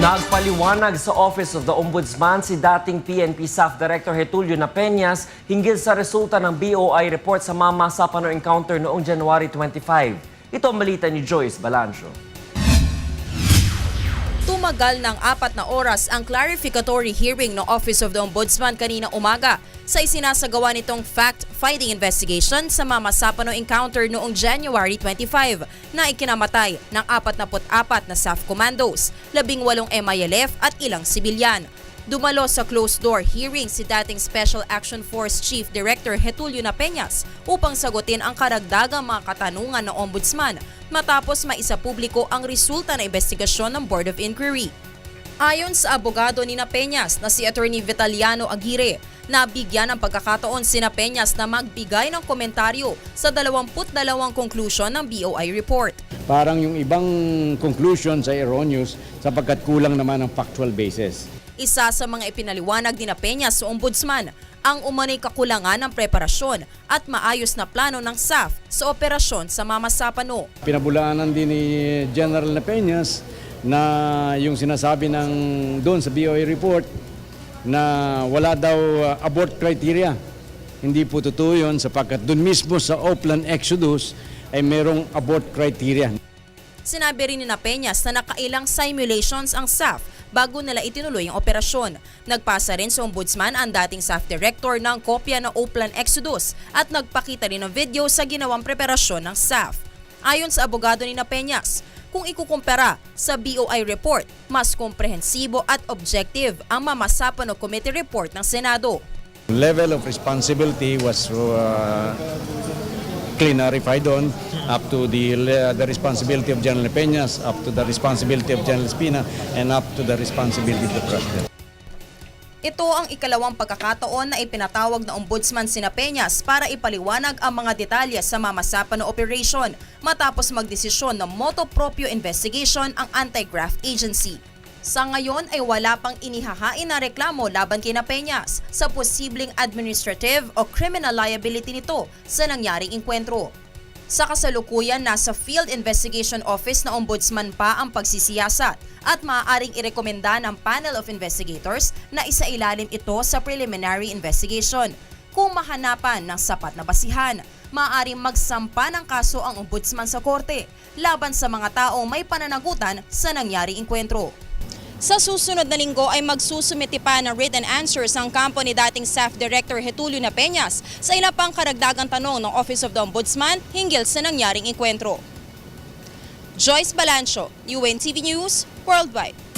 Nagpaliwanag sa Office of the Ombudsman si dating PNP Staff Director Getulio Napeñas hinggil sa resulta ng BOI report sa Mama Sapano encounter noong January 25. Ito ang balita ni Joyce Balancho. Tumagal ng apat na oras ang clarificatory hearing ng Office of the Ombudsman kanina umaga sa isinasagawa nitong fact-finding investigation sa Mama Sapano encounter noong January 25 na ikinamatay ng 44 na SAF commandos, 18 MILF at ilang sibilyan. Dumalo sa closed-door hearing si dating Special Action Force Chief Director Getulio Napeñas upang sagutin ang karagdagang mga katanungan ng Ombudsman matapos maisa publiko ang resulta ng investigasyon ng Board of Inquiry. Ayon sa abogado ni Napeñas na si Attorney Vitaliano Aguirre, nabigyan ng pagkakataon si Napeñas na magbigay ng komentaryo sa 22 conclusion ng BOI report. Parang yung ibang conclusions ay erroneous sapagkat kulang naman ang factual basis. Isa sa mga ipinaliwanag ni Napeñas sa ombudsman ang umanay kakulangan ng preparasyon at maayos na plano ng SAF sa operasyon sa Mama Sapano. Pinabulaanan din ni General Napeñas na yung sinasabi ng doon sa BOI report na wala daw uh, abort criteria. Hindi po totoo yun sapagkat doon mismo sa Oplan Exodus ay merong abort criteria. Sinabi rin ni Napeñas na nakailang simulations ang SAF bago nila itinuloy ang operasyon. Nagpasa rin sa ombudsman ang dating SAF director ng kopya ng Oplan Exodus at nagpakita rin ng video sa ginawang preparasyon ng SAF. Ayon sa abogado ni Napeñas, kung ikukumpara sa BOI report, mas komprehensibo at objective ang mamasapan o committee report ng Senado. level of responsibility was uh, clarified on up to the the responsibility of General Peñas, up to the responsibility of General Espina, and up to the responsibility of the President. Ito ang ikalawang pagkakataon na ipinatawag na Ombudsman sina Peñas para ipaliwanag ang mga detalye sa mamasapan na operation matapos magdesisyon ng moto proprio investigation ang Anti-Graft Agency. Sa ngayon ay wala pang inihahain na reklamo laban kina Peñas sa posibleng administrative o criminal liability nito sa nangyaring inkwentro. Sa kasalukuyan, nasa Field Investigation Office na Ombudsman pa ang pagsisiyasat at maaaring irekomenda ng panel of investigators na isailalim ito sa preliminary investigation. Kung mahanapan ng sapat na basihan, maaaring magsampa ng kaso ang Ombudsman sa korte laban sa mga taong may pananagutan sa nangyaring inkwentro. Sa susunod na linggo ay magsusumiti pa ng written answers ang kampo ni dating staff director Getulio Napeñas sa ilang pang karagdagang tanong ng Office of the Ombudsman hinggil sa nangyaring inkwentro. Joyce Balancho, UNTV News, Worldwide.